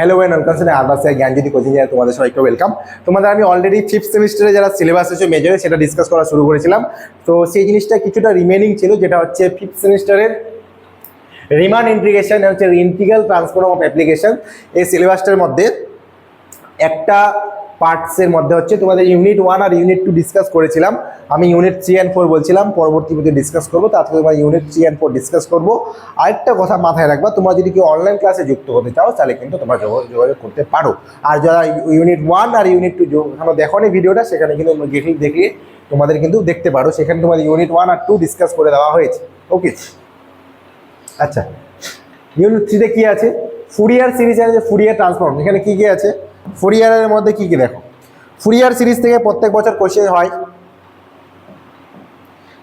Hello when welcome সেটা জ্ঞান জ্ঞানজ্যোতি coaching যায় তোমাদের সবাইকে ওয়েলকাম তোমাদের আমি অলরেডি ফিফথ সেমিস্টারে যারা সিলেবাস আছে মেজরে সেটা ডিসকাস করা শুরু করেছিলাম। তো সেই জিনিসটা কিছুটা রিমেনিং ছিল, যেটা হচ্ছে ফিফথ সেমিস্টারের রিমান ইন্টিগ্রেশন হচ্ছে ইন্টিগ্রাল ট্রান্সফর্ম অফ অ্যাপ্লিকেশন এই সিলেবাসটার মধ্যে একটা পার্টসের মধ্যে হচ্ছে তোমাদের ইউনিট ওয়ান আর ইউনিট টু ডিসকাস করেছিলাম। আমি ইউনিট থ্রি অ্যান্ড ফোর বলছিলাম, পরবর্তী ভিডিও ডিসকাস করব থেকে তোমরা unit three and four discuss করব। আরেকটা কথা মাথায় রাখবা, তোমরা যদি কেউ অনলাইন ক্লাসে যুক্ত হতে চাও, তাহলে কিন্তু তোমরা যোগাযোগ করতে পারো। আর যারা ইউনিট ওয়ান আর ইউনিট টু এখনও দেখো ভিডিওটা, সেখানে কিন্তু দেখে তোমাদের কিন্তু দেখতে পারো। সেখানে তোমাদের ইউনিট ওয়ান আর টু ডিসকাস করে দেওয়া হয়েছে। ওকে আচ্ছা। ইউনিট থ্রিতে কী আছে? ফুরিয়ার সিরিজ আছে ফুরিয়ার ট্রান্সফর্ম এখানে কী কী আছে? ফুরিয়ারের মধ্যে কি কি দেখো? ফুরিয়ার সিরিজ থেকে প্রত্যেক বছর কোশ্চেন হয়।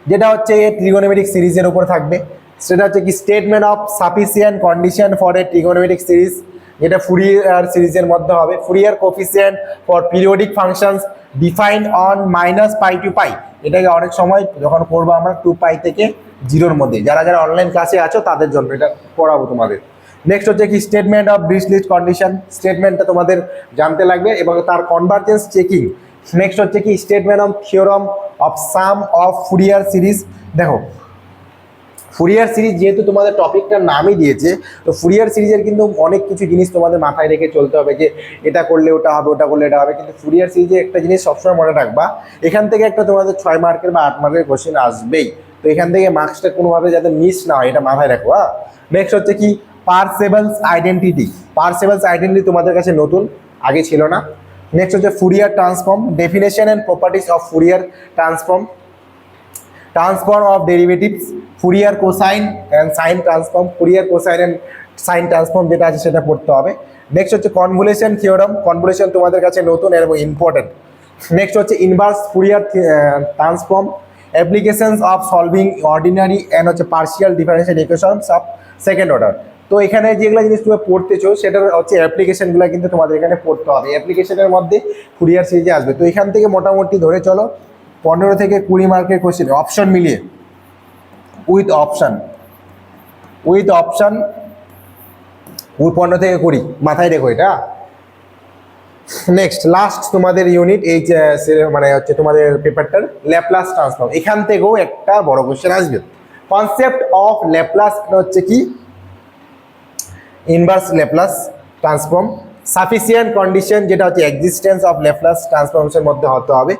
যেটা হচ্ছে ট্রিগোনোমেট্রিক সিরিজের উপর থাকবে। সেটা হচ্ছে কি statement of sufficient condition for a trigonometric series, যেটা ফুরিয়ার সিরিজের মধ্যে হবে। Fourier coefficient for periodic functions define on minus pi to pi এটাকে অনেক সময় যখন করব আমরা টু পাই থেকে জিরোর মধ্যে। যারা যারা অনলাইন ক্লাসে আছো, তাদের জন্য এটা পড়াবো তোমাদের। নেক্সট হচ্ছে কি স্টেটমেন্ট অফ ব্রিসলিট কন্ডিশন স্টেটমেন্টটা তোমাদের জানতে লাগবে এবং তার কনভার্জেন্স চেকিং নেক্সট হচ্ছে কি statement of theorem of sum of Fourier series দেখো ফুরিয়ার সিরিজ যেহেতু তোমাদের টপিকটার নামই দিয়েছে, তো ফুরিয়ার সিরিজের কিন্তু অনেক কিছু জিনিস তোমাদের মাথায় রেখে চলতে হবে যে এটা করলে ওটা হবে, ওটা করলে এটা হবে। কিন্তু ফুরিয়ার সিরিজে একটা জিনিস সবসময় মনে রাখবা, এখান থেকে একটা তোমাদের ছয় মার্কের বা আট মার্কের কোশ্চেন আসবেই। তো এখান থেকে মার্কসটা কোনোভাবে যাতে মিস না হয়, এটা মাথায় রাখো হ্যাঁ নেক্সট হচ্ছে কি পারসেবলস আইডেন্টিটি। পার্সেবলস আইডেন্টিটি তোমাদের কাছে নতুন, আগে ছিল না। নেক্সট হচ্ছে Fourier transform definition and properties of Fourier transform. Transform of derivatives Fourier cosine and sine transform Fourier cosine and sine transform যেটা আছে সেটা পড়তে হবে। নেক্সট হচ্ছে কনভুলেশন থিওরাম কনভুলেশন তোমাদের কাছে নতুন এবং ইম্পর্টেন্ট নেক্সট হচ্ছে inverse Fourier transform applications of solving ordinary and হচ্ছে partial differential equations of second order তো এখানে যেগুলো জিনিস তুমি পড়তেছো, সেটার হচ্ছে অ্যাপ্লিকেশনগুলো কিন্তু তোমাদের এখানে পড়তে হবে। অ্যাপ্লিকেশনের মধ্যে ফুরিয়ার সিরিজে আসবে। তো এখান থেকে মোটামুটি ধরে চলো, পনেরো থেকে কুড়ি মার্কের কোশ্চেন অপশন মিলিয়ে। উইথ অপশান উইথ অপশন পনেরো থেকে কুড়ি। মাথায় রেখো এটা। নেক্সট লাস্ট তোমাদের ইউনিট এই মানে হচ্ছে তোমাদের পেপারটার ল্যাপ্লাস ট্রান্সফর্ম এখান থেকেও একটা বড় কোশ্চেন আসবে। কনসেপ্ট অফ ল্যাপ্লাস হচ্ছে কি? Inverse Laplace transform sufficient condition যেটা হচ্ছে এক্সিস্টেন্স অফ ল্যাপ্লাস ট্রান্সফর্মেশন মধ্যে হতে হবে।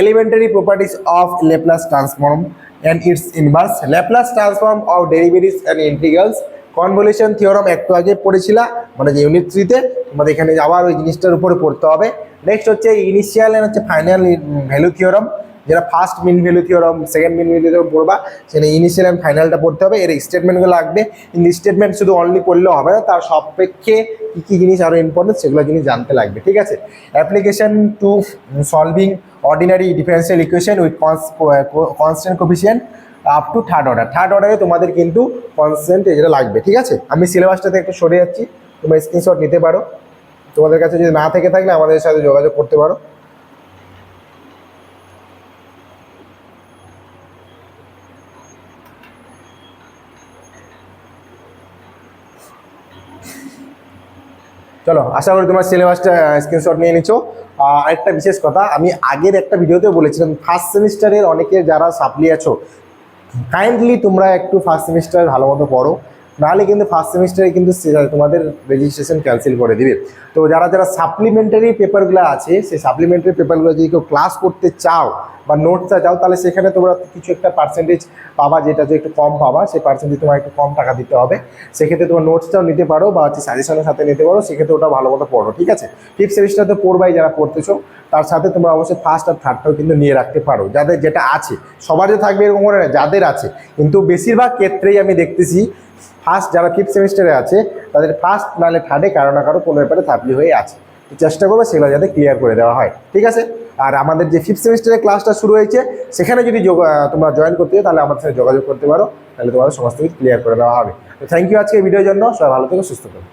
Elementary properties of Laplace transform and its inverse Laplace transform of derivatives and integrals convolution theorem একটু আগে পড়েছিলা মানে যে ইউনিট থ্রিতে তোমাদের এখানে আবার ওই জিনিসটার উপরে পড়তে হবে। নেক্সট হচ্ছে ইনিশিয়াল অ্যান্ড হচ্ছে ফাইনাল ভ্যালু থিওরাম যেটা first mean value theorem second mean value theorem পড়বা সেটা ইনিশিয়াল অ্যান্ড ফাইনালটা পড়তে হবে, এর স্টেটমেন্টগুলো লাগবে। কিন্তু স্টেটমেন্ট শুধু অনলি পড়লেও হবে না, তার সাপেক্ষে কী কী জিনিস আরও ইম্পর্টেন্ট সেগুলো জিনিস জানতে লাগবে, ঠিক আছে? Application to solving ordinary differential equation with constant coefficient up to third order third অর্ডারে তোমাদের কিন্তু কনস্ট্যান্ট যেটা লাগবে, ঠিক আছে? আমি সিলেবাসটাতে একটু সরে যাচ্ছি, তোমরা স্ক্রিনশট নিতে পারো। তোমাদের কাছে যদি না থেকে থাকলে আমাদের সাথে যোগাযোগ করতে পারো। চলো, আশা করি তোমার সিলেবাসটা স্ক্রিনশট নিয়ে নিচ্ছ আরেকটা বিশেষ কথা, আমি আগের একটা ভিডিওতে বলেছিলাম ফার্স্ট সেমিস্টারের অনেকে যারা সাপ্লি আছো কাইন্ডলি তোমরা একটু ফার্স্ট সেমিস্টার ভালো মতো পড়ো। নাহলে কিন্তু ফার্স্ট সেমিস্টারে কিন্তু তোমাদের রেজিস্ট্রেশন ক্যান্সেল করে দিবে। তো যারা যারা সাপ্লিমেন্টারি পেপারগুলো আছে সেই সাপ্লিমেন্টারি পেপারগুলো যদি কেউ ক্লাস করতে চাও বা নোটসটা চাও তাহলে সেখানে তোমরা কিছু একটা পার্সেন্টেজ পাবা যেটা যে একটু কম পাবা সেই পার্সেন্টেজ তোমার একটু কম টাকা দিতে হবে। সেক্ষেত্রে তোমার নোটসটাও নিতে পারো বা হচ্ছে সাজেশনের সাথে নিতে পারো সেক্ষেত্রে ওটা ভালো মতো পড়ো ঠিক আছে? ফিফথ সেমিস্টার তো পড়বাই যারা পড়তেছো তার সাথে তোমরা অবশ্যই ফার্স্ট আর থার্ডটাও কিন্তু নিয়ে রাখতে পারো। যাদের যেটা আছে সবার যে থাকবে এরকম করে না, যাদের আছে। কিন্তু বেশিরভাগ ক্ষেত্রেই আমি দেখতেছি ফার্স্ট যারা ফিফথ সেমিস্টারে আছে, তাদের ফার্স্ট নাহলে থার্ডে কারও না কারও কোনো ব্যাপারে থাপলি হয়ে আছে। চেষ্টা করবে সেগুলো যাতে ক্লিয়ার করে দেওয়া হয়। ঠিক আছে? আর আমাদের যে ফিফথ সেমিস্টারের ক্লাসটা শুরু হয়েছে, সেখানে যদি তোমরা জয়েন করতে হয় তাহলে আমাদের সাথে যোগাযোগ করতে পারো। তাহলে তোমাদের সমস্ত কিছু ক্লিয়ার করে দেওয়া হবে। তো থ্যাংক ইউ আজকে ভিডিওর জন্য। সবাই ভালো থেকে, সুস্থ থাকো।